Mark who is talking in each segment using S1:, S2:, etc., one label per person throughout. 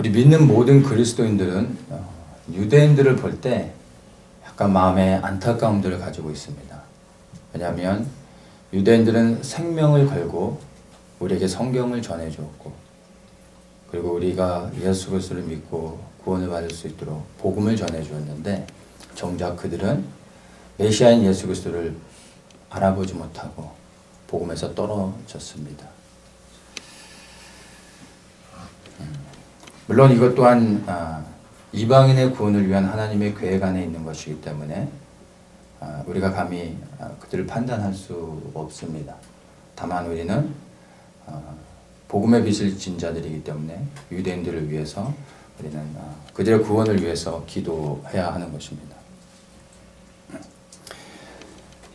S1: 우리 믿는 모든 그리스도인들은 어, 유대인들을 볼 때 약간 마음에 안타까움들을 가지고 있습니다. 왜냐하면 유대인들은 생명을 걸고 우리에게 성경을 전해주었고 그리고 우리가 예수 그리스도를 믿고 구원을 받을 수 있도록 복음을 전해주었는데 정작 그들은 메시아인 예수 그리스도를 알아보지 못하고 복음에서 떨어졌습니다. 물론 이것 또한 아, 이방인의 구원을 위한 하나님의 계획 안에 있는 것이기 때문에 아, 우리가 감히 아, 그들을 판단할 수 없습니다. 다만 우리는 아, 복음의 빛을 진 자들이기 때문에 유대인들을 위해서 우리는 아, 그들의 구원을 위해서 기도해야 하는 것입니다.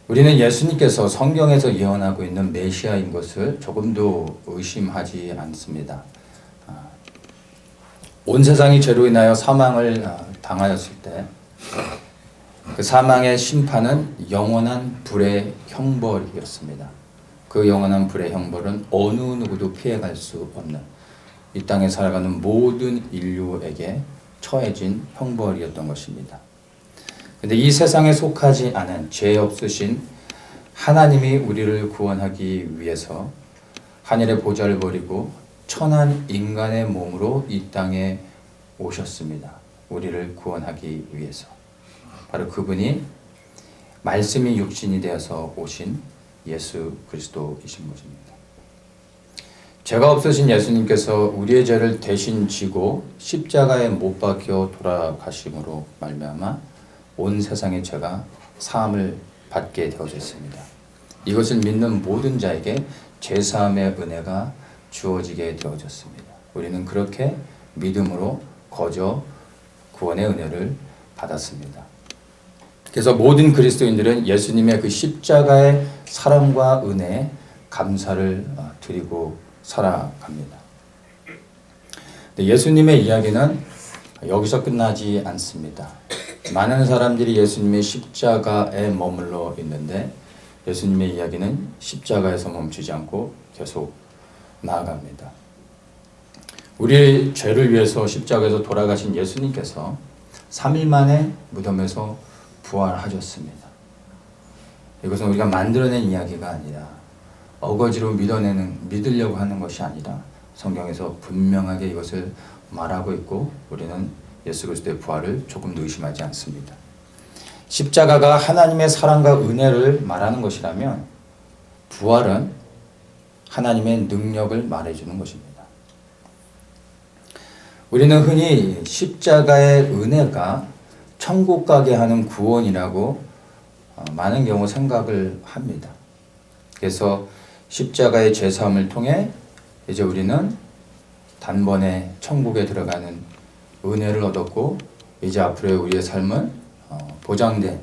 S1: 우리는 예수님께서 성경에서 예언하고 있는 메시아인 것을 조금도 의심하지 않습니다. 아, 온 세상이 죄로 인하여 사망을 아, 당하였을 때 그 사망의 심판은 영원한 불의 형벌이었습니다. 그 영원한 불의 형벌은 어느 누구도 피해갈 수 없는 이 땅에 살아가는 모든 인류에게 처해진 형벌이었던 것입니다. 근데 이 세상에 속하지 않은 죄 없으신 하나님이 우리를 구원하기 위해서 하늘의 보좌를 버리고 천한 인간의 몸으로 이 땅에 오셨습니다. 우리를 구원하기 위해서. 바로 그분이 말씀이 육신이 되어서 오신 예수 그리스도이신 것입니다. 죄가 없으신 예수님께서 우리의 죄를 대신 지고 십자가에 못 박혀 돌아가심으로 말미암아 온 세상의 죄가 사함을 받게 되어졌습니다. 이것을 믿는 모든 자에게 죄 사함의 은혜가 주어지게 되어졌습니다. 우리는 그렇게 믿음으로 거저 구원의 은혜를 받았습니다. 그래서 모든 그리스도인들은 예수님의 그 십자가의 사랑과 은혜에 감사를 어, 드리고 살아갑니다. 예수님의 이야기는 여기서 끝나지 않습니다. 많은 사람들이 예수님의 십자가에 머물러 있는데 예수님의 이야기는 십자가에서 멈추지 않고 계속 나아갑니다. 우리의 죄를 위해서 십자가에서 돌아가신 예수님께서 3일 만에 무덤에서 부활하셨습니다. 이것은 우리가 만들어낸 이야기가 아니라 어거지로 믿어내는 믿으려고 하는 것이 아니라 성경에서 분명하게 이것을 말하고 있고 우리는 예수 그리스도의 부활을 조금도 의심하지 않습니다. 십자가가 하나님의 사랑과 은혜를 말하는 것이라면 부활은 하나님의 능력을 말해주는 것입니다. 우리는 흔히 십자가의 은혜가 천국 가게 하는 구원이라고 어, 많은 경우 생각을 합니다. 그래서 십자가의 제사함을 통해 이제 우리는 단번에 천국에 들어가는 은혜를 얻었고 이제 앞으로의 우리의 삶은 어, 보장된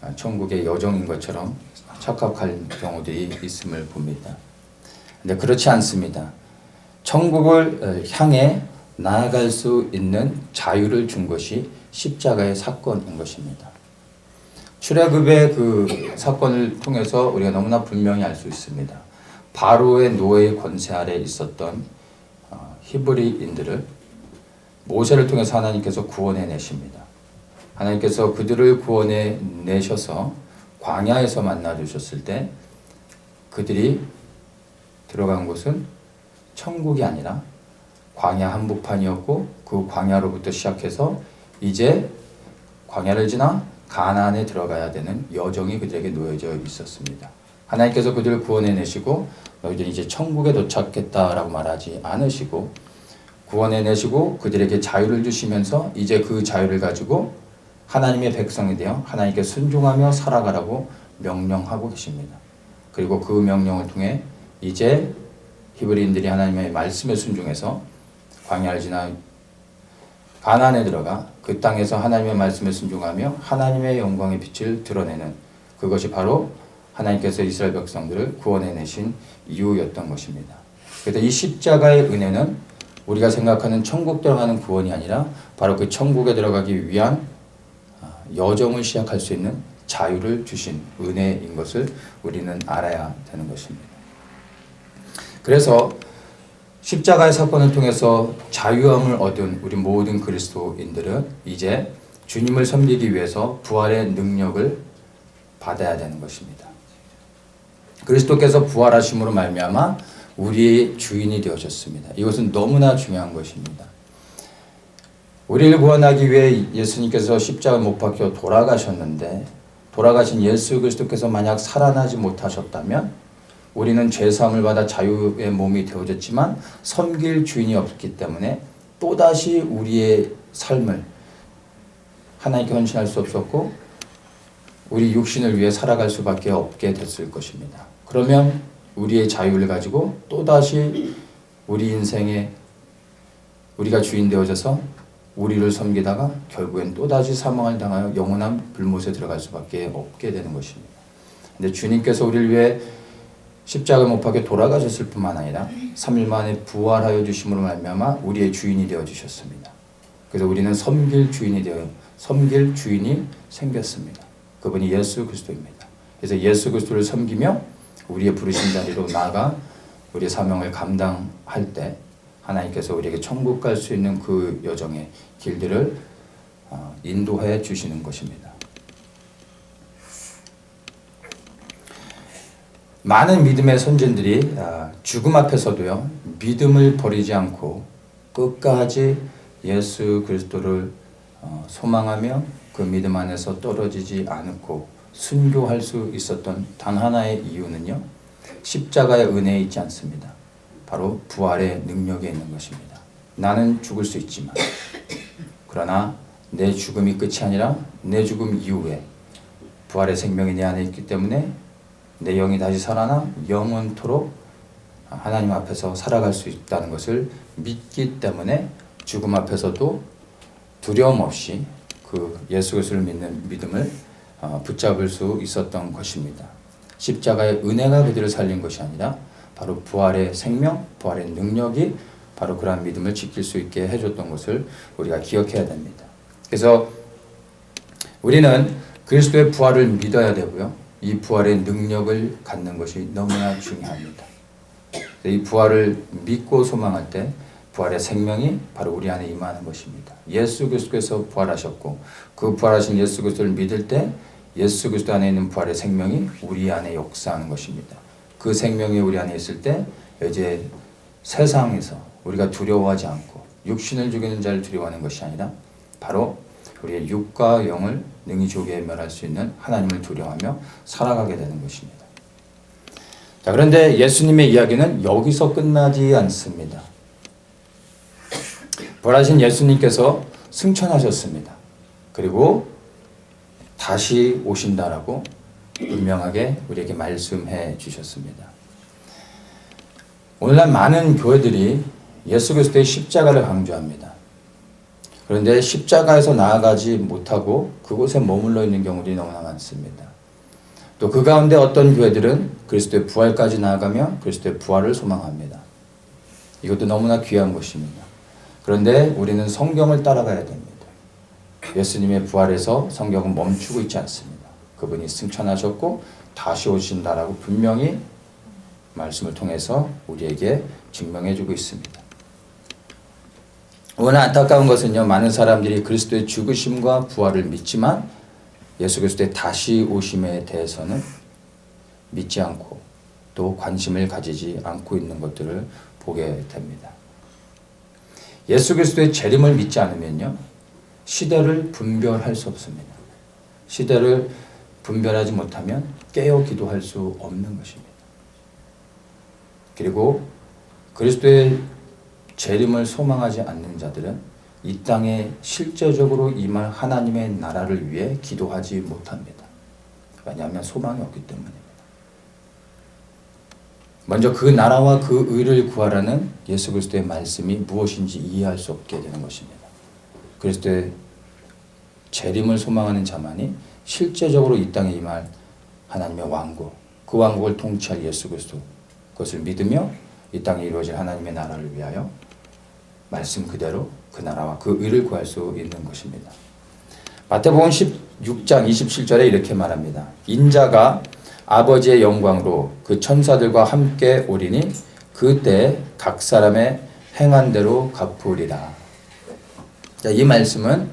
S1: 어, 천국의 여정인 것처럼 착각할 경우들이 있음을 봅니다. 근데 그렇지 않습니다. 천국을 향해 나아갈 수 있는 자유를 준 것이 십자가의 사건인 것입니다. 출애굽의 그 사건을 통해서 우리가 너무나 분명히 알 수 있습니다. 바로의 노예의 권세 아래 있었던 어, 히브리인들을 모세를 통해서 하나님께서 구원해 내십니다. 하나님께서 그들을 구원해 내셔서 광야에서 만나 주셨을 때 그들이 들어간 곳은 천국이 아니라 광야 한복판이었고 그 광야로부터 시작해서 이제 광야를 지나 가나안에 들어가야 되는 여정이 그들에게 놓여져 있었습니다. 하나님께서 그들을 구원해 내시고 너희들 이제 천국에 도착했다라고 말하지 않으시고 구원해 내시고 그들에게 자유를 주시면서 이제 그 자유를 가지고 하나님의 백성이 되어 하나님께 순종하며 살아가라고 명령하고 계십니다. 그리고 그 명령을 통해 이제 히브리인들이 하나님의 말씀에 순종해서 광야를 지나 가나안에 들어가 그 땅에서 하나님의 말씀에 순종하며 하나님의 영광의 빛을 드러내는 그것이 바로 하나님께서 이스라엘 백성들을 구원해 내신 이유였던 것입니다. 그래서 이 십자가의 은혜는 우리가 생각하는 천국 들어가는 구원이 아니라 바로 그 천국에 들어가기 위한 아, 여정을 시작할 수 있는 자유를 주신 은혜인 것을 우리는 알아야 되는 것입니다. 그래서 십자가의 사건을 통해서 자유함을 얻은 우리 모든 그리스도인들은 이제 주님을 섬기기 위해서 부활의 능력을 받아야 되는 것입니다. 그리스도께서 부활하심으로 말미암아 우리의 주인이 되어졌습니다. 이것은 너무나 중요한 것입니다. 우리를 구원하기 위해 예수님께서 십자가 못 박혀 돌아가셨는데 돌아가신 예수 그리스도께서 만약 살아나지 못하셨다면 우리는 죄 사함을 받아 자유의 몸이 되어졌지만 섬길 주인이 없기 때문에 또다시 우리의 삶을 하나님께 헌신할 수 없었고 우리 육신을 위해 살아갈 수밖에 없게 됐을 것입니다. 그러면 우리의 자유를 가지고 또다시 우리 인생에 우리가 주인 되어져서 우리를 섬기다가 결국엔 또다시 사망을 당하여 영원한 불못에 들어갈 수밖에 없게 되는 것입니다. 근데 주님께서 우리를 위해 십자가 못 박혀 돌아가셨을 뿐만 아니라 3일 만에 부활하여 주심으로 말미암아 우리의 주인이 되어 주셨습니다. 그래서 우리는 섬길 주인이 되어 섬길 주인이 생겼습니다. 그분이 예수 그리스도입니다. 그래서 예수 그리스도를 섬기며 우리의 부르신 자리로 나아가 우리의 사명을 감당할 때 하나님께서 우리에게 천국 갈 수 있는 그 여정의 길들을 어, 인도해 주시는 것입니다. 많은 믿음의 선진들이 아, 죽음 앞에서도요 믿음을 버리지 않고 끝까지 예수 그리스도를 어, 소망하며 그 믿음 안에서 떨어지지 않고 순교할 수 있었던 단 하나의 이유는요 십자가의 은혜에 있지 않습니다. 바로 부활의 능력에 있는 것입니다. 나는 죽을 수 있지만 그러나 내 죽음이 끝이 아니라 내 죽음 이후에 부활의 생명이 내 안에 있기 때문에 내 영이 다시 살아나 영원토록 하나님 앞에서 살아갈 수 있다는 것을 믿기 때문에 죽음 앞에서도 두려움 없이 그 예수 그리스도를 믿는 믿음을 어, 붙잡을 수 있었던 것입니다. 십자가의 은혜가 그들을 살린 것이 아니라 바로 부활의 생명, 부활의 능력이 바로 그러한 믿음을 지킬 수 있게 해줬던 것을 우리가 기억해야 됩니다. 그래서 우리는 그리스도의 부활을 믿어야 되고요. 이 부활의 능력을 갖는 것이 너무나 중요합니다. 이 부활을 믿고 소망할 때 부활의 생명이 바로 우리 안에 임하는 것입니다. 예수 그리스도께서 부활하셨고 그 부활하신 예수 그리스도를 믿을 때 예수 그리스도 안에 있는 부활의 생명이 우리 안에 역사하는 것입니다. 그 생명이 우리 안에 있을 때 이제 세상에서 우리가 두려워하지 않고 육신을 죽이는 자를 두려워하는 것이 아니라 바로 우리의 육과 영을 능히 조게 멸할 수 있는 하나님을 두려워하며 살아가게 되는 것입니다. 자, 그런데 예수님의 이야기는 여기서 끝나지 않습니다. 부활하신 예수님께서 승천하셨습니다. 그리고 다시 오신다라고 분명하게 우리에게 말씀해 주셨습니다. 오늘날 많은 교회들이 예수 그리스도의 십자가를 강조합니다. 그런데 십자가에서 나아가지 못하고 그곳에 머물러 있는 경우들이 너무나 많습니다. 또 그 가운데 어떤 교회들은 그리스도의 부활까지 나아가며 그리스도의 부활을 소망합니다. 이것도 너무나 귀한 것입니다. 그런데 우리는 성경을 따라가야 됩니다. 예수님의 부활에서 성경은 멈추고 있지 않습니다. 그분이 승천하셨고 다시 오신다라고 분명히 말씀을 통해서 우리에게 증명해 주고 있습니다. 오늘 안타까운 것은요, 많은 사람들이 그리스도의 죽으심과 부활을 믿지만 예수 그리스도의 다시 오심에 대해서는 믿지 않고 또 관심을 가지지 않고 있는 것들을 보게 됩니다. 예수 그리스도의 재림을 믿지 않으면요, 시대를 분별할 수 없습니다. 시대를 분별하지 못하면 깨어 기도할 수 없는 것입니다. 그리고 그리스도의 재림을 소망하지 않는 자들은 이 땅에 실제적으로 임할 하나님의 나라를 위해 기도하지 못합니다. 왜냐하면 소망이 없기 때문입니다. 먼저 그 나라와 그 의를 구하라는 예수 그리스도의 말씀이 무엇인지 이해할 수 없게 되는 것입니다. 그리스도의 재림을 소망하는 자만이 실제적으로 이 땅에 임할 하나님의 왕국, 그 왕국을 통치할 예수 그리스도 그것을 믿으며 이 땅에 이루어질 하나님의 나라를 위하여 말씀 그대로 그 나라와 그 의를 구할 수 있는 것입니다. 마태복음 16장 27절에 이렇게 말합니다. 인자가 아버지의 영광으로 그 천사들과 함께 오리니 그때 각 사람의 행한 대로 갚으리라. 자, 이 말씀은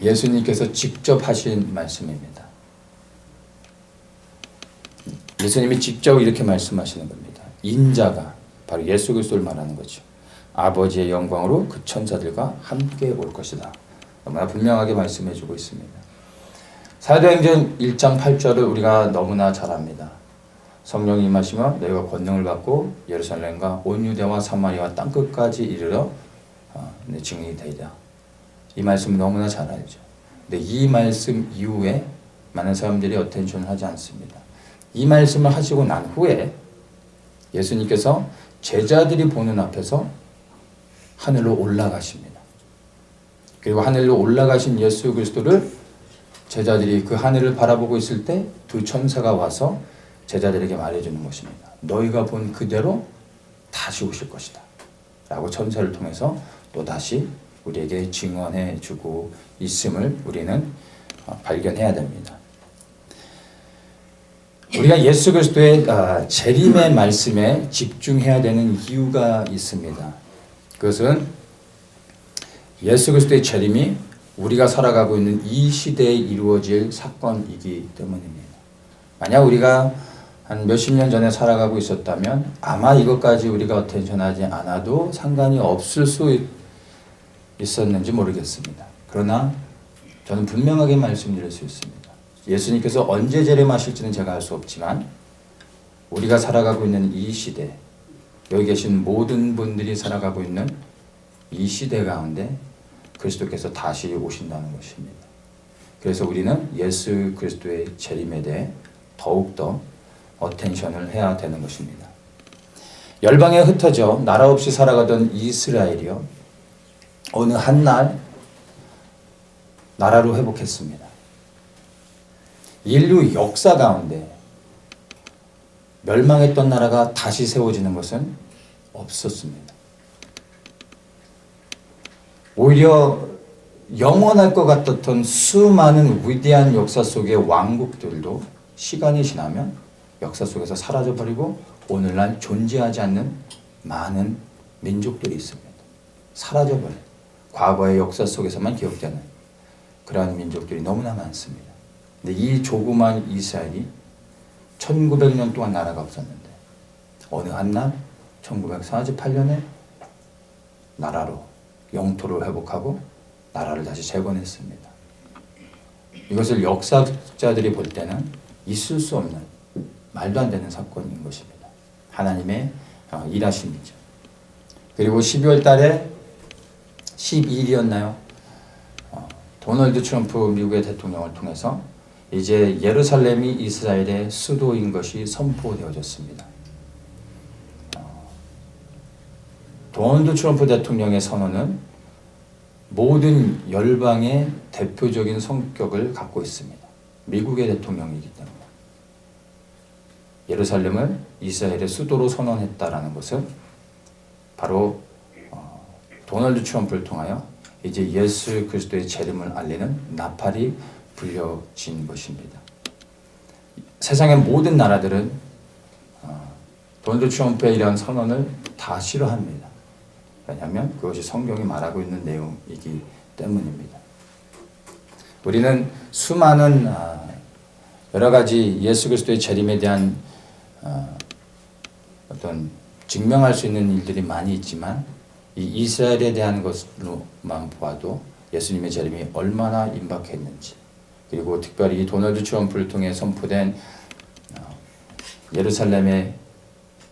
S1: 예수님께서 직접 하신 말씀입니다. 예수님이 직접 이렇게 말씀하시는 겁니다. 인자가 바로 예수 그리스도를 말하는 거죠. 아버지의 영광으로 그 천사들과 함께 올 것이다. 너무나 분명하게 말씀해 주고 있습니다. 사도행전 1장 8절을 우리가 너무나 잘 압니다. 성령이 임하시면 너희가 권능을 받고 예루살렘과 온 유대와 사마리아 땅 끝까지 이르러 어, 내 증인이 되리라. 이 말씀 너무나 잘 알죠. 근데 이 말씀 이후에 많은 사람들이 어텐션을 하지 않습니다. 이 말씀을 하시고 난 후에 예수님께서 제자들이 보는 앞에서 하늘로 올라가십니다. 그리고 하늘로 올라가신 예수 그리스도를 제자들이 그 하늘을 바라보고 있을 때 두 천사가 와서 제자들에게 말해주는 것입니다. 너희가 본 그대로 다시 오실 것이다. 라고 천사를 통해서 또 다시 우리에게 증언해 주고 있음을 우리는 어, 발견해야 됩니다. 우리가 예수 그리스도의 아, 재림의 말씀에 집중해야 되는 이유가 있습니다. 그것은 예수 그리스도의 재림이 우리가 살아가고 있는 이 시대에 이루어질 사건이기 때문입니다. 만약 우리가 한 몇십 년 전에 살아가고 있었다면 아마 이것까지 우리가 어텐션하지 않아도 상관이 없을 수 있었는지 모르겠습니다. 그러나 저는 분명하게 말씀드릴 수 있습니다. 예수님께서 언제 재림하실지는 제가 알 수 없지만 우리가 살아가고 있는 이 시대 여기 계신 모든 분들이 살아가고 있는 이 시대 가운데 그리스도께서 다시 오신다는 것입니다. 그래서 우리는 예수 그리스도의 재림에 대해 더욱더 어텐션을 해야 되는 것입니다. 열방에 흩어져 나라 없이 살아가던 이스라엘이요. 어느 한날 나라로 회복했습니다. 인류 역사 가운데 멸망했던 나라가 다시 세워지는 것은 없었습니다. 오히려 영원할 것 같았던 수많은 위대한 역사 속의 왕국들도 시간이 지나면 역사 속에서 사라져버리고 오늘날 존재하지 않는 많은 민족들이 있습니다. 사라져버린 과거의 역사 속에서만 기억되는 그러한 민족들이 너무나 많습니다. 근데 이 조그만 이스라엘이 1900년 동안 나라가 없었는데 어느 한날 1948년에 나라로 영토를 회복하고 나라를 다시 재건했습니다. 이것을 역사자들이 볼 때는 있을 수 없는 말도 안 되는 사건인 것입니다. 하나님의 어, 일하심이죠. 그리고 12월 달에 12일이었나요? 어, 도널드 트럼프 미국의 대통령을 통해서 이제 예루살렘이 이스라엘의 수도인 것이 선포되어졌습니다. 어, 도널드 트럼프 대통령의 선언은 모든 열방의 대표적인 성격을 갖고 있습니다. 미국의 대통령이기 때문에. 예루살렘을 이스라엘의 수도로 선언했다라는 것은 바로 어, 도널드 트럼프를 통하여 이제 예수 그리스도의 재림을 알리는 나팔이 불려진 것입니다. 세상의 모든 나라들은 어, 도널드 트럼프의 이러한 선언을 다 싫어합니다. 왜냐하면 그것이 성경이 말하고 있는 내용이기 때문입니다. 우리는 수많은 아, 여러 가지 예수 그리스도의 재림에 대한 어, 어떤 증명할 수 있는 일들이 많이 있지만 이 이스라엘에 대한 것으로만 보아도 예수님의 재림이 얼마나 임박했는지 그리고 특별히 도널드 트럼프를 통해 선포된 어, 예루살렘의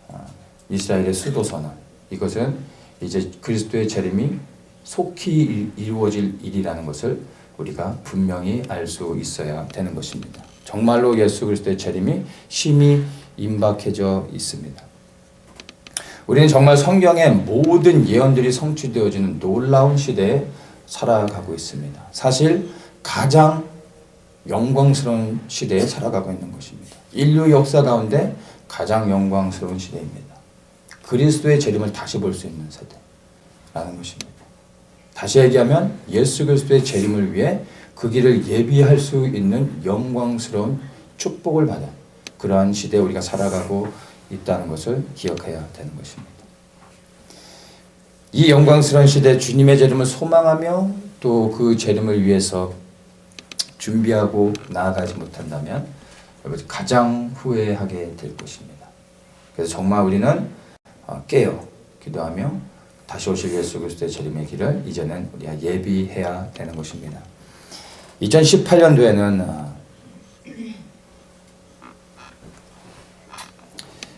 S1: 어, 이스라엘의 수도 선언 이것은 이제 그리스도의 재림이 속히 이루어질 일이라는 것을 우리가 분명히 알 수 있어야 되는 것입니다. 정말로 예수 그리스도의 재림이 심히 임박해져 있습니다. 우리는 정말 성경의 모든 예언들이 성취되어지는 놀라운 시대에 살아가고 있습니다. 사실 가장 영광스러운 시대에 살아가고 있는 것입니다. 인류 역사 가운데 가장 영광스러운 시대입니다. 그리스도의 재림을 다시 볼 수 있는 세대라는 것입니다. 다시 얘기하면 예수 그리스도의 재림을 위해 그 길을 예비할 수 있는 영광스러운 축복을 받은 그러한 시대에 우리가 살아가고 있다는 것을 기억해야 되는 것입니다. 이 영광스러운 시대 주님의 재림을 소망하며 또 그 재림을 위해서 준비하고 나아가지 못한다면 가장 후회하게 될 것입니다. 그래서 정말 우리는 어, 깨어 기도하며 다시 오실 예수 그리스도의 재림의 길을 이제는 우리가 예비해야 되는 것입니다. 2018년도에는 어,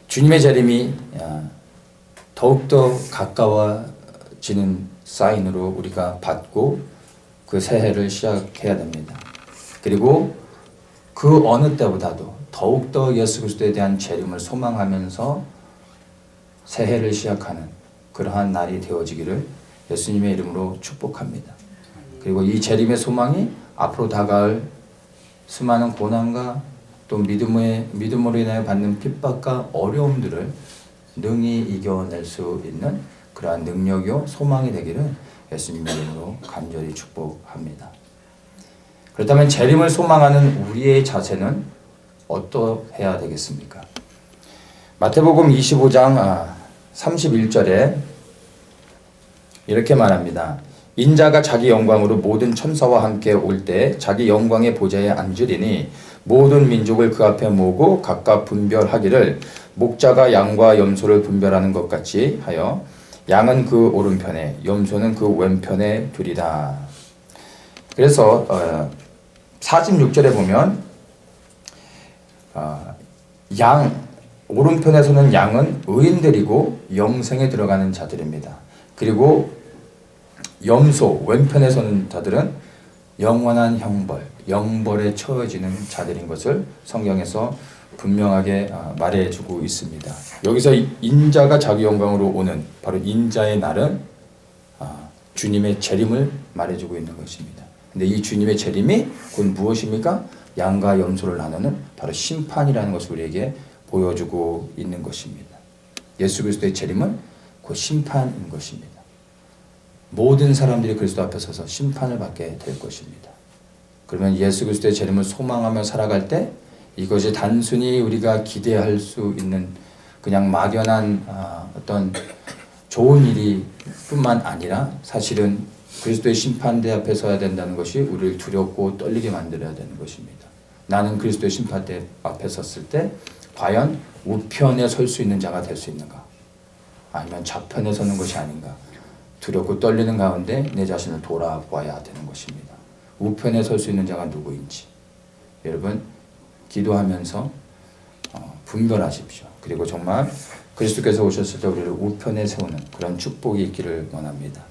S1: 주님의 재림이 어, 더욱더 가까워지는 사인으로 우리가 받고 그 새해를 시작해야 됩니다. 그리고 그 어느 때보다도 더욱더 예수 그리스도에 대한 재림을 소망하면서 새해를 시작하는 그러한 날이 되어지기를 예수님의 이름으로 축복합니다. 그리고 이 재림의 소망이 앞으로 다가올 수많은 고난과 또 믿음의 믿음으로 인하여 받는 핍박과 어려움들을 능히 이겨낼 수 있는 그러한 능력이요 소망이 되기를 예수님의 이름으로 간절히 축복합니다. 그렇다면 재림을 소망하는 우리의 자세는 어떠해야 되겠습니까? 마태복음 25장 31절에 이렇게 말합니다. 인자가 자기 영광으로 모든 천사와 함께 올 때 자기 영광의 보좌에 앉으리니 모든 민족을 그 앞에 모으고 각각 분별하기를 목자가 양과 염소를 분별하는 것 같이 하여 양은 그 오른편에 염소는 그 왼편에 두리라. 그래서 어, 46절에 보면 어, 양 오른편에서는 양은 의인들이고 영생에 들어가는 자들입니다. 그리고 염소 왼편에서는 자들은 영원한 형벌, 영벌에 처해지는 자들인 것을 성경에서 분명하게 아, 말해주고 있습니다. 여기서 인자가 자기 영광으로 오는 바로 인자의 날은 아, 주님의 재림을 말해주고 있는 것입니다. 근데 이 주님의 재림이 곧 무엇입니까? 양과 염소를 나누는 바로 심판이라는 것을 우리에게 보여주고 있는 것입니다. 예수 그리스도의 재림은 곧 심판인 것입니다. 모든 사람들이 그리스도 앞에 서서 심판을 받게 될 것입니다. 그러면 예수 그리스도의 재림을 소망하며 살아갈 때 이것이 단순히 우리가 기대할 수 있는 그냥 막연한 아, 어떤 좋은 일이 뿐만 아니라 사실은 그리스도의 심판대 앞에 서야 된다는 것이 우리를 두렵고 떨리게 만들어야 되는 것입니다. 나는 그리스도의 심판대 앞에 섰을 때 과연 우편에 설 수 있는 자가 될 수 있는가? 아니면 좌편에 서는 것이 아닌가? 두렵고 떨리는 가운데 내 자신을 돌아봐야 되는 것입니다. 우편에 설 수 있는 자가 누구인지 여러분 기도하면서 어, 분별하십시오. 그리고 정말 그리스도께서 오셨을 때 우리를 우편에 세우는 그런 축복이 있기를 원합니다.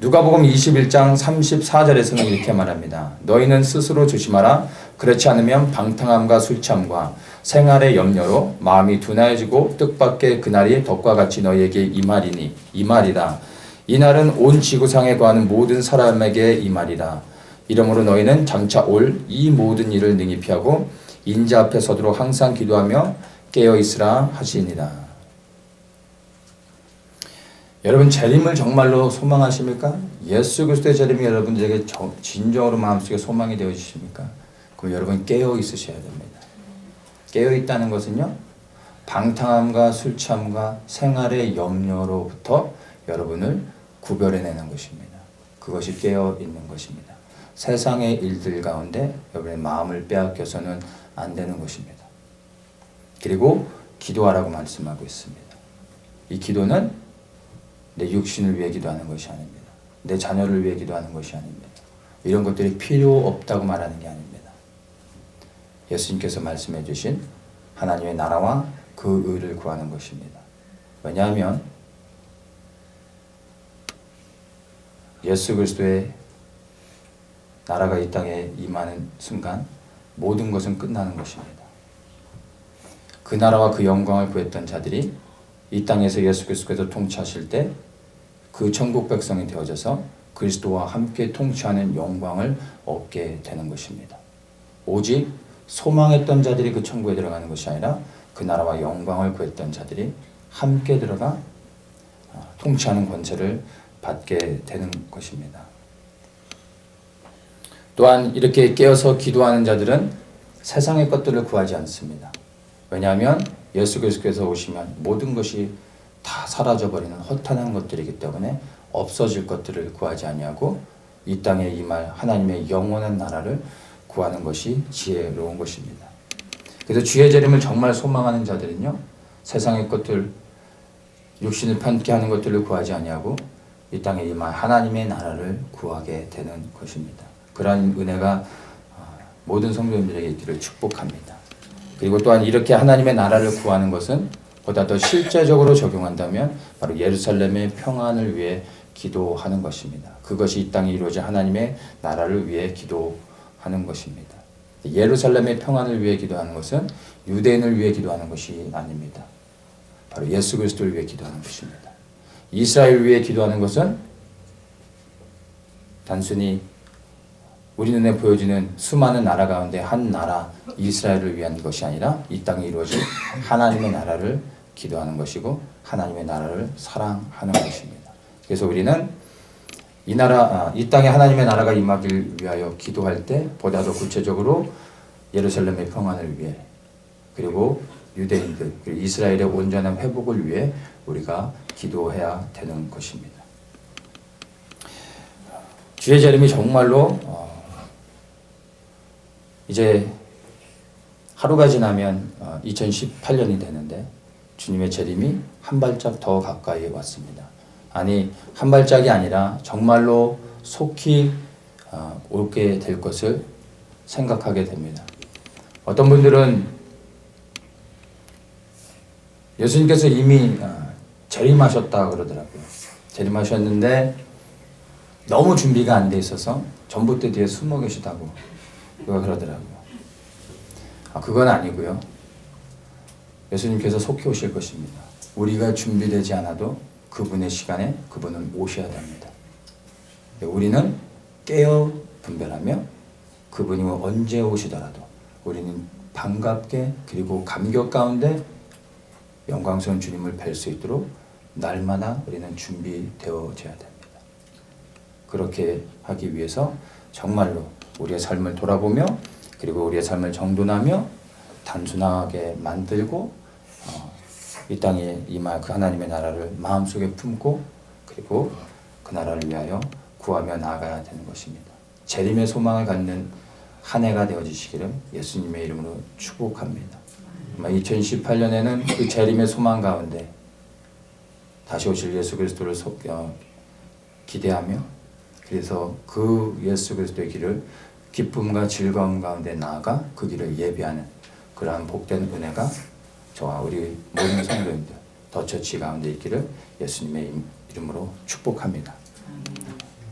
S1: 누가복음 21장 34절에서는 이렇게 말합니다. 너희는 스스로 조심하라. 그렇지 않으면 방탕함과 술 취함과 생활의 염려로 마음이 둔하여지고 뜻밖의 그날이 덕과 같이 너희에게 이말이니 이말이다. 이 날은 온 지구상에 거하는 모든 사람에게 이말이다. 이러므로 너희는 장차 올 이 모든 일을 능히 피하고 인자 앞에 서도록 항상 기도하며 깨어 있으라 하시니라. 여러분 재림을 정말로 소망하십니까? 예수 그리스도의 재림이 여러분들에게 진정으로 마음속에 소망이 되어지십니까? 그럼 여러분 깨어 있으셔야 됩니다. 깨어 있다는 것은요. 방탕함과 술 취함과 생활의 염려로부터 여러분을 구별해내는 것입니다. 그것이 깨어 있는 것입니다. 세상의 일들 가운데 여러분의 마음을 빼앗겨서는 안 되는 것입니다. 그리고 기도하라고 말씀하고 있습니다. 이 기도는 내 육신을 위해 기도하는 것이 아닙니다. 내 자녀를 위해 기도하는 것이 아닙니다. 이런 것들이 필요 없다고 말하는 게 아닙니다. 예수님께서 말씀해 주신 하나님의 나라와 그 의를 구하는 것입니다. 왜냐하면 예수 그리스도의 나라가 이 땅에 임하는 순간 모든 것은 끝나는 것입니다. 그 나라와 그 영광을 구했던 자들이 이 땅에서 예수 그리스도께서 통치하실 때 그 천국 백성이 되어져서 그리스도와 함께 통치하는 영광을 얻게 되는 것입니다. 오직 소망했던 자들이 그 천국에 들어가는 것이 아니라 그 나라와 영광을 구했던 자들이 함께 들어가 아, 통치하는 권세를 받게 되는 것입니다. 또한 이렇게 깨어서 기도하는 자들은 세상의 것들을 구하지 않습니다. 왜냐하면 예수 그리스도께서 오시면 모든 것이 다 사라져 버리는 허탄한 것들이기 때문에 없어질 것들을 구하지 아니하고 이 땅에 임할 하나님의 영원한 나라를 구하는 것이 지혜로운 것입니다. 그래서 주의 재림을 정말 소망하는 자들은요 세상의 것들 육신을 편케 하는 것들을 구하지 아니하고 이 땅에 임할 하나님의 나라를 구하게 되는 것입니다. 그러한 은혜가 어, 모든 성도님들에게 있기를 축복합니다. 그리고 또한 이렇게 하나님의 나라를 구하는 것은 보다 더 실제적으로 적용한다면 바로 예루살렘의 평안을 위해 기도하는 것입니다. 그것이 이 땅에 이루어진 하나님의 나라를 위해 기도하는 것입니다. 예루살렘의 평안을 위해 기도하는 것은 유대인을 위해 기도하는 것이 아닙니다. 바로 예수 그리스도를 위해 기도하는 것입니다. 이스라엘을 위해 기도하는 것은 단순히 우리 눈에 보여지는 수많은 나라 가운데 한 나라 이스라엘을 위한 것이 아니라 이 땅에 이루어질 하나님의 나라를 기도하는 것이고 하나님의 나라를 사랑하는 것입니다. 그래서 우리는 이 나라 아, 이 땅에 하나님의 나라가 임하길 위하여 기도할 때 보다 더 구체적으로 예루살렘의 평안을 위해 그리고 유대인들 그리고 이스라엘의 온전한 회복을 위해 우리가 기도해야 되는 것입니다. 주의 재림이 정말로 어, 이제 하루가 지나면 어, 2018년이 되는데 주님의 재림이 한 발짝 더 가까이 왔습니다. 아니 한 발짝이 아니라 정말로 속히 어, 올게 될 것을 생각하게 됩니다. 어떤 분들은 예수님께서 이미 어, 재림하셨다 그러더라고요. 재림하셨는데 너무 준비가 안 돼 있어서 전봇대 뒤에 숨어 계시다고 그러더라고요. 아, 그건 아니고요. 예수님께서 속히 오실 것입니다. 우리가 준비되지 않아도 그분의 시간에 그분은 오셔야 됩니다. 우리는 깨어 분별하며 그분이 언제 오시더라도 우리는 반갑게 그리고 감격 가운데 영광스러운 주님을 뵐 수 있도록 날마다 우리는 준비되어져야 됩니다. 그렇게 하기 위해서 정말로 우리의 삶을 돌아보며 그리고 우리의 삶을 정돈하며 단순하게 만들고 어, 이 땅에 임할 그 하나님의 나라를 마음속에 품고 그리고 그 나라를 위하여 구하며 나아가야 되는 것입니다. 재림의 소망을 갖는 한 해가 되어지시기를 예수님의 이름으로 축복합니다. 2018년에는 그 재림의 소망 가운데 다시 오실 예수 그리스도를 속, 어, 기대하며 그래서 그 예수 그리스도의 길을 기쁨과 즐거움 가운데 나아가 그 길을 예비하는 그러한 복된 은혜가 저와 우리 모든 성도님들 더처치 가운데 있기를 예수님의 이름으로 축복합니다.